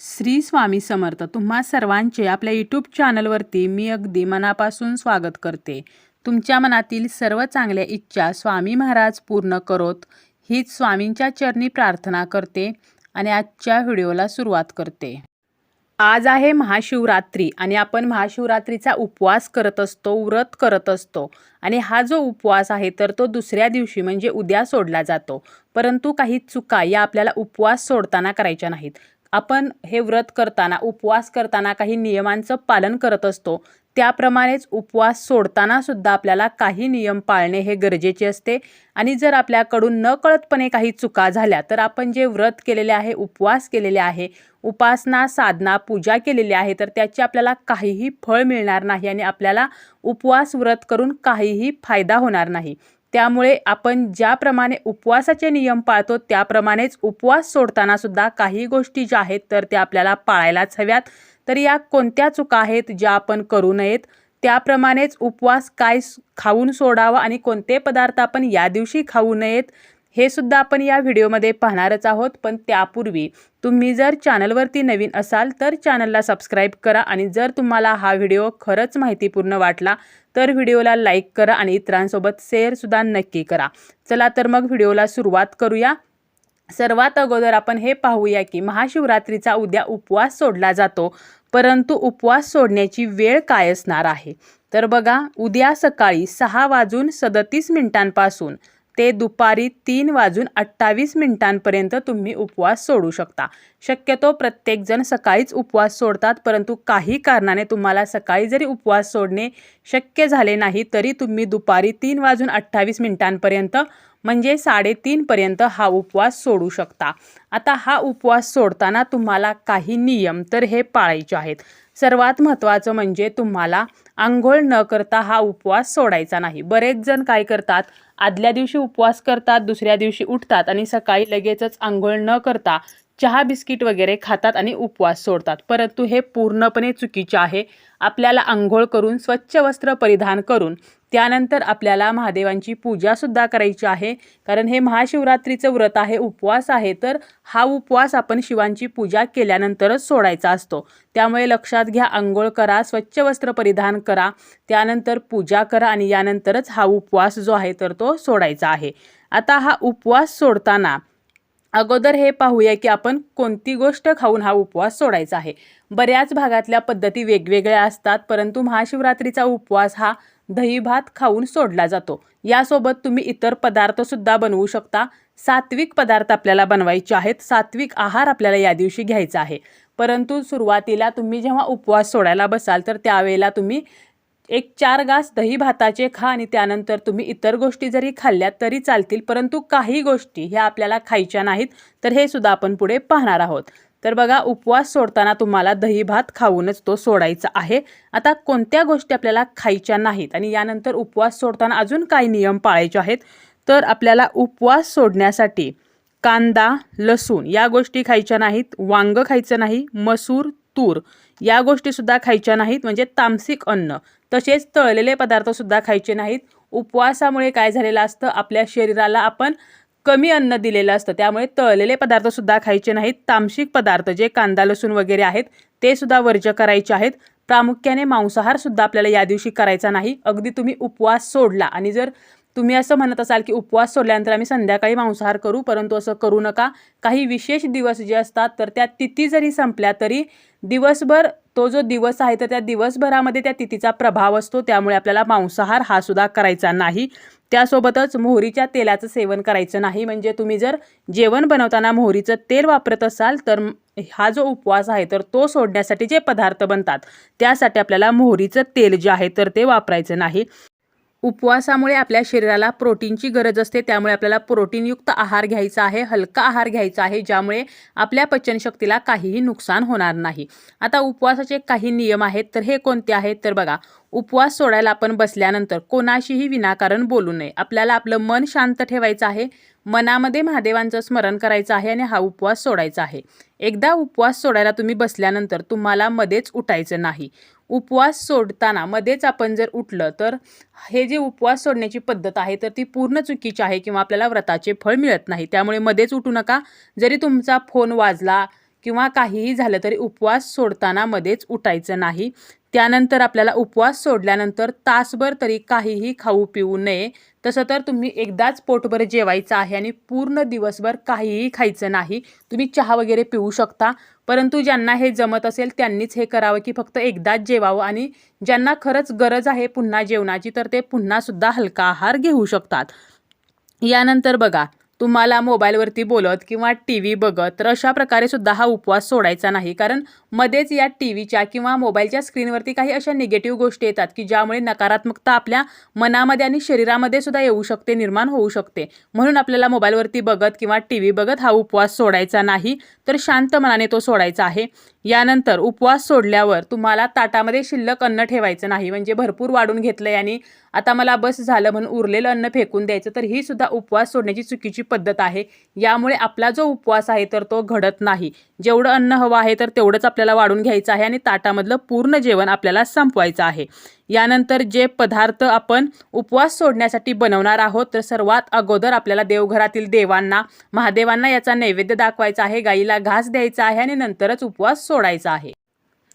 श्री स्वामी समर्थ तुम्हा सर्वांचे आपल्या यूट्यूब चॅनलवरती मी अगदी मनापासून स्वागत करते. तुमच्या मनातील सर्व चांगल्या इच्छा स्वामी महाराज पूर्ण करोत हीच स्वामींच्या चरणी प्रार्थना करते आणि आजच्या व्हिडिओला सुरुवात करते. आज आहे महाशिवरात्री आणि आपण महाशिवरात्रीचा उपवास करत असतो व्रत करत असतो. आणि हा जो उपवास आहे तर तो दुसऱ्या दिवशी म्हणजे उद्या सोडला जातो. परंतु काही चुका या आपल्याला उपवास सोडताना करायच्या नाहीत. आपण हे व्रत करताना उपवास करताना काही नियमांचं पालन करत असतो. त्याप्रमाणेच उपवास सोडताना सुद्धा आपल्याला काही नियम पाळणे हे गरजेचे असते. आणि जर आपल्याकडून नकळतपणे काही चुका झाल्या तर आपण जे व्रत केलेले आहे उपवास केलेले आहे उपासना साधना पूजा केलेली आहे तर त्याची आपल्याला काहीही फळ मिळणार नाही आणि आपल्याला उपवास व्रत करून काहीही फायदा होणार नाही. त्यामुळे आपण ज्याप्रमाणे उपवासाचे नियम पाळतो त्याप्रमाणेच उपवास सोडताना सुद्धा काही गोष्टी ज्या आहेत तर त्या आपल्याला पाळायलाच हव्यात. तर या कोणत्या चुका आहेत ज्या आपण करू नयेत त्याप्रमाणेच उपवास काय खाऊन सोडावा आणि कोणते पदार्थ आपण या दिवशी खाऊ नयेत हे सुद्धा आपण या व्हिडिओमध्ये पाहणारच आहोत. पण त्यापूर्वी तुम्ही जर चॅनलवरती नवीन असाल तर चॅनलला सबस्क्राईब करा आणि जर तुम्हाला हा व्हिडिओ खरंच माहितीपूर्ण वाटला तर व्हिडिओला लाईक करा आणि इतरांसोबत शेअरसुद्धा नक्की करा. चला तर मग व्हिडिओला सुरुवात करूया. सर्वात अगोदर आपण हे पाहूया की महाशिवरात्रीचा उद्या उपवास सोडला जातो. परंतु उपवास सोडण्याची वेळ काय असणार आहे? तर बघा उद्या सकाळी सहा वाजून सदतीस मिनिटांपासून ते दुपारी तीन वाजून अठ्ठावीस मिनिटांपर्यंत तुम्ही उपवास सोडू शकता. शक्यतो प्रत्येकजण सकाळीच उपवास सोडतात परंतु काही कारणाने तुम्हाला सकाळी जरी उपवास सोडणे शक्य झाले नाही तरी तुम्ही दुपारी तीन वाजून अठ्ठावीस मिनिटांपर्यंत म्हणजे साडेतीनपर्यंत हा उपवास सोडू शकता. आता हा उपवास सोडताना तुम्हाला काही नियम तर हे पाळायचे आहेत. सर्वात महत्त्वाचं म्हणजे तुम्हाला आंघोळ न करता हा उपवास सोडायचा नाही. बरेच जण काय करतात आदल्या दिवशी उपवास करतात दुसऱ्या दिवशी उठतात आणि सकाळी लगेचच आंघोळ न करता चहा बिस्किट वगैरे खातात आणि उपवास सोडतात. परंतु हे पूर्णपणे चुकीचे आहे. आपल्याला आंघोळ करून स्वच्छ वस्त्र परिधान करून त्यानंतर आपल्याला महादेवांची पूजासुद्धा करायची आहे. कारण हे महाशिवरात्रीचं व्रत आहे उपवास आहे तर हा उपवास आपण शिवांची पूजा केल्यानंतरच सोडायचा असतो. त्यामुळे लक्षात घ्या आंघोळ करा स्वच्छ वस्त्र परिधान करा त्यानंतर पूजा करा आणि यानंतरच हा उपवास जो आहे तर तो सोडायचा आहे. आता हा उपवास सोडताना अगोदर हे पाहूया की आपण कोणती गोष्ट खाऊन हा उपवास सोडायचा आहे. बऱ्याच भागातल्या पद्धती वेगवेगळ्या असतात परंतु महाशिवरात्रीचा उपवास हा दही भात खाऊन सोडला जातो. यासोबत तुम्ही इतर पदार्थसुद्धा बनवू शकता. सात्विक पदार्थ आपल्याला बनवायचे आहेत. सात्विक आहार आपल्याला या दिवशी घ्यायचा आहे. परंतु सुरुवातीला तुम्ही जेव्हा उपवास सोडायला बसाल तर त्यावेळेला तुम्ही एक चार घास दही भाताचे खा आणि त्यानंतर तुम्ही इतर गोष्टी जरी खाल्ल्या तरी चालतील परंतु काही गोष्टी ह्या आपल्याला खायच्या नाहीत तर हे सुद्धा आपण पुढे पाहणार आहोत. तर बघा उपवास सोडताना तुम्हाला दही भात खाऊनच तो सोडायचा आहे. आता कोणत्या गोष्टी आपल्याला खायच्या नाहीत आणि यानंतर उपवास सोडताना अजून काही नियम पाळायचे आहेत? तर आपल्याला उपवास सोडण्यासाठी कांदा लसूण या गोष्टी खायच्या नाहीत वांग खायचं नाही मसूर तूर. या गोष्टीसुद्धा खायच्या नाहीत म्हणजे तामसिक अन्न. तसेच तळलेले पदार्थसुद्धा खायचे नाहीत. उपवासामुळे काय झालेलं असतं? आपल्या शरीराला आपण कमी अन्न दिलेलं असतं. त्यामुळे तळलेले पदार्थसुद्धा खायचे नाहीत. तामसिक पदार्थ जे कांदा लसूण वगैरे आहेत ते सुद्धा वर्ज्य करायचे आहेत. प्रामुख्याने मांसाहारसुद्धा आपल्याला या दिवशी करायचा नाही. अगदी तुम्ही उपवास सोडला आणि जर तुम्ही असं म्हणत असाल की उपवास सोडल्यानंतर आम्ही संध्याकाळी मांसाहार करू परंतु असं करू नका. काही विशेष दिवस जे असतात तर त्या तिथी जरी संपल्या तरी दिवसभर तो जो दिवस आहे तर त्या दिवसभरामध्ये त्या तिथीचा प्रभाव असतो. त्यामुळे आपल्याला मांसाहार हा सुद्धा करायचा नाही. त्यासोबतच मोहरीच्या तेलाचं सेवन करायचं नाही. म्हणजे तुम्ही जर जेवण बनवताना मोहरीचं तेल वापरत असाल तर हा जो उपवास आहे तर तो सोडण्यासाठी जे पदार्थ बनतात त्यासाठी आपल्याला मोहरीचं तेल जे आहे तर ते वापरायचं नाही. उपवासामुळे आपल्या शरीराला प्रोटीनची गरज असते त्यामुळे आपल्याला प्रोटीनयुक्त आहार घ्यायचा आहे हलका आहार घ्यायचा आहे ज्यामुळे आपल्या पचनशक्तीला काहीही नुकसान होणार नाही. आता उपवासाचे काही नियम आहेत तर हे कोणते आहेत? तर बघा उपवास सोडायला आपण बसल्यानंतर कोणाशीही विनाकारण बोलू नये. आपल्याला आपलं मन शांत ठेवायचं आहे मनामध्ये महादेवांचं स्मरण करायचं आहे आणि हा उपवास सोडायचा आहे. एकदा उपवास सोडायला तुम्ही बसल्यानंतर तुम्हाला मध्येच उठायचं नाही. उपवास सोडताना मध्येच आपण जर उठलं तर हे जे उपवास सोडण्याची पद्धत आहे तर ती पूर्ण चुकीची आहे किंवा आपल्याला व्रताचे फळ मिळत नाही. त्यामुळे मध्येच उठू नका. जरी तुमचा फोन वाजला किंवा काहीही झालं तरी उपवास सोडताना मध्येच उठायचं नाही. त्यानंतर आपल्याला उपवास सोडल्यानंतर तासभर तरी काहीही खाऊ पिऊ नये. तसं तर तुम्ही एकदाच पोटभर जेवायचं आहे आणि पूर्ण दिवसभर काहीही खायचं नाही. तुम्ही चहा वगैरे पिऊ शकता. परंतु ज्यांना हे जमत असेल त्यांनीच हे करावं की फक्त एकदाच जेवावं आणि ज्यांना खरंच गरज आहे पुन्हा जेवणाची तर ते पुन्हासुद्धा हलका आहार घेऊ शकतात. यानंतर बघा तुम्हाला मोबाईलवरती बोलत किंवा टी व्ही बघत तर अशा प्रकारे सुद्धा हा उपवास सोडायचा नाही. कारण मध्येच या टी व्हीच्या किंवा मोबाईलच्या स्क्रीनवरती काही अशा निगेटिव्ह गोष्टी येतात की ज्यामुळे नकारात्मकता आपल्या मनामध्ये आणि शरीरामध्ये सुद्धा येऊ शकते निर्माण होऊ शकते. म्हणून आपल्याला मोबाईलवरती बघत किंवा टी व्ही बघत हा उपवास सोडायचा नाही. तर शांत मनाने तो सोडायचा आहे. यानंतर उपवास सोडल्यावर तुम्हाला ताटामध्ये शिल्लक अन्न ठेवायचं नाही. म्हणजे भरपूर वाढून घेतलंय आणि आता मला बस झालं म्हणून उरलेलं अन्न फेकून द्यायचं तर ही सुद्धा उपवास सोडण्याची चुकीची पद्धत आहे. यामुळे आपला जो उपवास आहे तर तो घडत नाही. जेवढं अन्न हवं आहे तर तेवढंच आपल्याला वाढून घ्यायचं आहे आणि ताटामधलं पूर्ण जेवण आपल्याला संपवायचं आहे. यानंतर जे पदार्थ आपण उपवास सोडण्यासाठी बनवणार आहोत तर सर्वात अगोदर आपल्याला देवघरातील देवांना महादेवांना याचा नैवेद्य दाखवायचा आहे गाईला घास द्यायचा आहे आणि नंतरच उपवास सोडायचा आहे.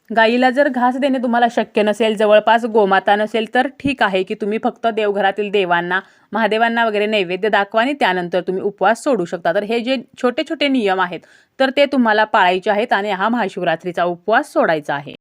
गाईला जर घास देणे तुम्हाला शक्य नसेल जवळपास गोमाता नसेल तर ठीक आहे की तुम्ही फक्त देवघरातील देवांना महादेवांना वगैरे नैवेद्य दाखवा आणि त्यानंतर तुम्ही उपवास सोडू शकता. तर हे जे छोटे छोटे नियम आहेत तर ते तुम्हाला पाळायचे आहेत आणि हा महाशिवरात्रीचा उपवास सोडायचा आहे.